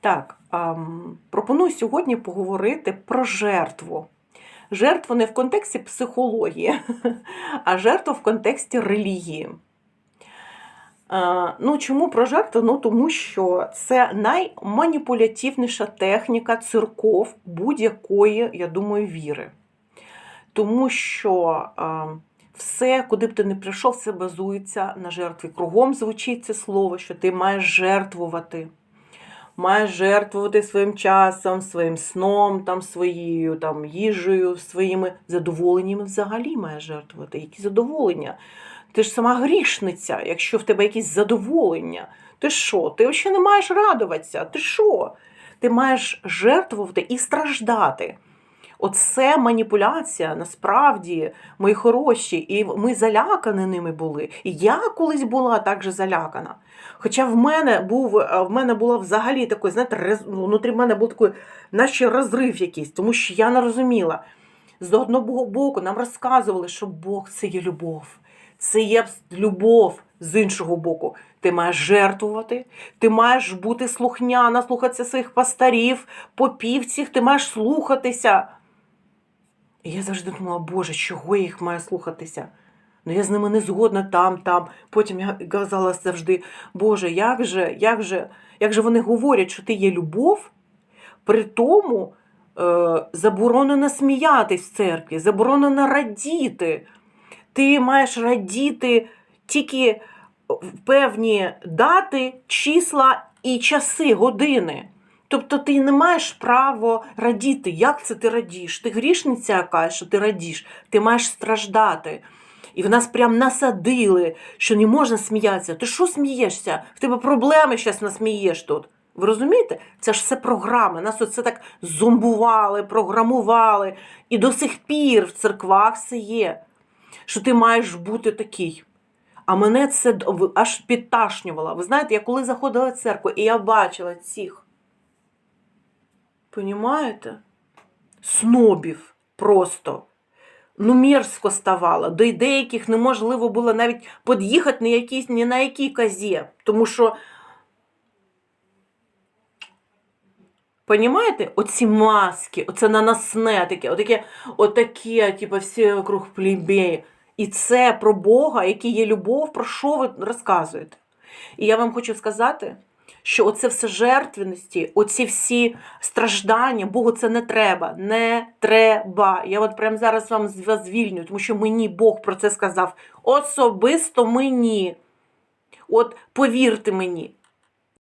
Так, пропоную сьогодні поговорити про жертву. Жертву не в контексті психології, а жертву в контексті релігії. Ну, чому про жертву? Ну, тому що це найманіпулятивніша техніка церков будь-якої, я думаю, віри. Тому що все, куди б ти не прийшов, все базується на жертві. Кругом звучить це слово, що ти маєш жертвувати. Маєш жертвувати своїм часом, своїм сном, там, своєю там, їжею, своїми задоволеннями взагалі маєш жертвувати. Які задоволення? Ти ж сама грішниця, якщо в тебе якісь задоволення. Ти що? Ти взагалі не маєш радуватися. Ти що? Ти маєш жертвувати і страждати. Оце маніпуляція, насправді, мої хороші, і ми залякані ними були. І я колись була так же залякана. Хоча в мене був е, в мене було взагалі такий, знаєте, рез, ну, внутрі мене був такий, наче розрив якийсь, тому що я не розуміла. З одного боку нам розказували, що Бог це є любов. Це є любов з іншого боку. Ти маєш жертвувати, ти маєш бути слухняна, слухатися своїх пастарів, попівців, ти маєш слухатися. І я завжди думала, Боже, чого я їх маю слухатися? Ну я з ними не згодна там, там. Потім я казала завжди, Боже, як же, як же, як же вони говорять, що ти є любов, при тому е, заборонено сміятись в церкві, заборонено радіти. Ти маєш радіти тільки в певні дати, числа і часи, години. Тобто ти не маєш права радіти. Як це ти радіш? Ти грішниця якась, що ти радіш, ти маєш страждати. І в нас прям насадили, що не можна сміятися. Ти що смієшся? В тебе проблеми зараз насмієш тут. Ви розумієте? Це ж все програми. Нас оце так зомбували, програмували. І до сих пір в церквах це є, що ти маєш бути такий. А мене це аж підташнювало. Ви знаєте, я коли заходила в церкву, і я бачила цих. Понімаєте? Снобів просто. Ну, мерзко ставало. До деяких неможливо було навіть під'їхати на ні на якій козі. Тому що, понімаєте, оці маски, оце наносне таке, отаке, отаке, типу, всі вокруг плебеї. І це про Бога, який є любов, про що ви розказуєте? І я вам хочу сказати, що оце все жертвеності, оці всі страждання, Богу це не треба. Не треба. Я от прямо зараз вам звільню, тому що мені Бог про це сказав. Особисто мені. От повірте мені,